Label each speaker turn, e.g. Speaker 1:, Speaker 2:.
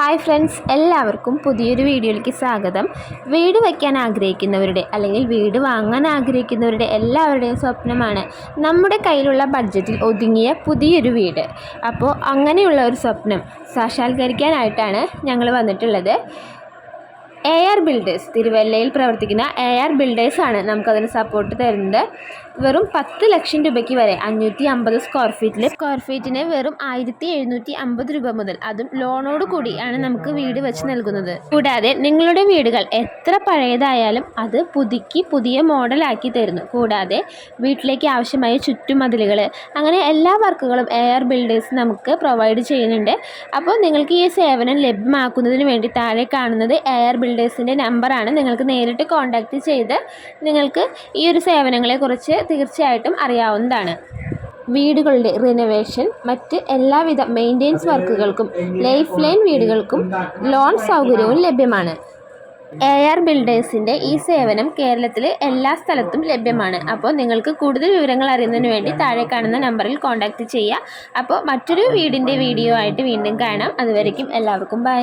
Speaker 1: Hi friends എല്ലാവർക്കും പുതിയൊരു വീഡിയോയിലേക്ക് സ്വാഗതം. വീട് വയ്ക്കാൻ ആഗ്രഹിക്കുന്നവരുടെ അല്ലെങ്കിൽ വീട് വാങ്ങാൻ ആഗ്രഹിക്കുന്നവരുടെ എല്ലാവരുടെയും സ്വപ്നമാണ് നമ്മുടെ കയ്യിലുള്ള ബഡ്ജറ്റിൽ ഒതുങ്ങിയ പുതിയൊരു വീട്. അപ്പോൾ അങ്ങനെയുള്ള ഒരു സ്വപ്നം സാക്ഷാത്കരിക്കാനായിട്ടാണ് ഞങ്ങൾ വന്നിട്ടുള്ളത്. എ ആർ ബിൽഡേഴ്സ് തിരുവല്ലയിൽ പ്രവർത്തിക്കുന്ന എ ആർ ബിൽഡേഴ്സാണ് നമുക്കതിന് സപ്പോർട്ട് തരുന്നത്. വെറും പത്ത് ലക്ഷം രൂപയ്ക്ക് വരെ അഞ്ഞൂറ്റി അമ്പത് സ്ക്വയർ ഫീറ്റിൽ സ്ക്വയർ ഫീറ്റിന് വെറും ആയിരത്തി എഴുന്നൂറ്റി അമ്പത് രൂപ മുതൽ അതും ലോണോട് കൂടിയാണ് നമുക്ക് വീട് വെച്ച് നൽകുന്നത്. കൂടാതെ നിങ്ങളുടെ വീടുകൾ എത്ര പഴയതായാലും അത് പുതുക്കി പുതിയ മോഡലാക്കി തരുന്നു. കൂടാതെ വീട്ടിലേക്ക് ആവശ്യമായ ചുറ്റുമതിലുകൾ അങ്ങനെ എല്ലാ വർക്കുകളും എ ആർ ബിൽഡേഴ്സ് നമുക്ക് പ്രൊവൈഡ് ചെയ്യുന്നുണ്ട്. അപ്പോൾ നിങ്ങൾക്ക് ഈ സേവനം ലഭ്യമാക്കുന്നതിന് വേണ്ടി താഴെ കാണുന്നത് എ ആർ ബിൽഡേഴ്സിന്റെ നമ്പറാണ് നിങ്ങൾക്ക് നേരിട്ട് കോൺടാക്റ്റ് ചെയ്ത് നിങ്ങൾക്ക് ഈ ഒരു സേവനങ്ങളെക്കുറിച്ച് തീർച്ചയായിട്ടും അറിയാവുന്നതാണ്. വീടുകളുടെ റിനോവേഷൻ മറ്റ് എല്ലാവിധ മെയിന്റെനൻസ് വർക്കുകൾക്കും ലൈഫ് ലൈൻ വീടുകൾക്കും ലോൺ സൗകര്യവും ലഭ്യമാണ്. എ ആർ ബിൽഡേഴ്സിന്റെ ഈ സേവനം കേരളത്തിലെ എല്ലാ സ്ഥലത്തും ലഭ്യമാണ്. അപ്പോൾ നിങ്ങൾക്ക് കൂടുതൽ വിവരങ്ങൾ അറിയുന്നതിന് വേണ്ടി താഴെ കാണുന്ന നമ്പറിൽ കോൺടാക്റ്റ് ചെയ്യുക. അപ്പോൾ മറ്റൊരു വീടിന്റെ വീഡിയോ ആയിട്ട് വീണ്ടും കാണാം. അതുവരേക്കും എല്ലാവർക്കും ബൈ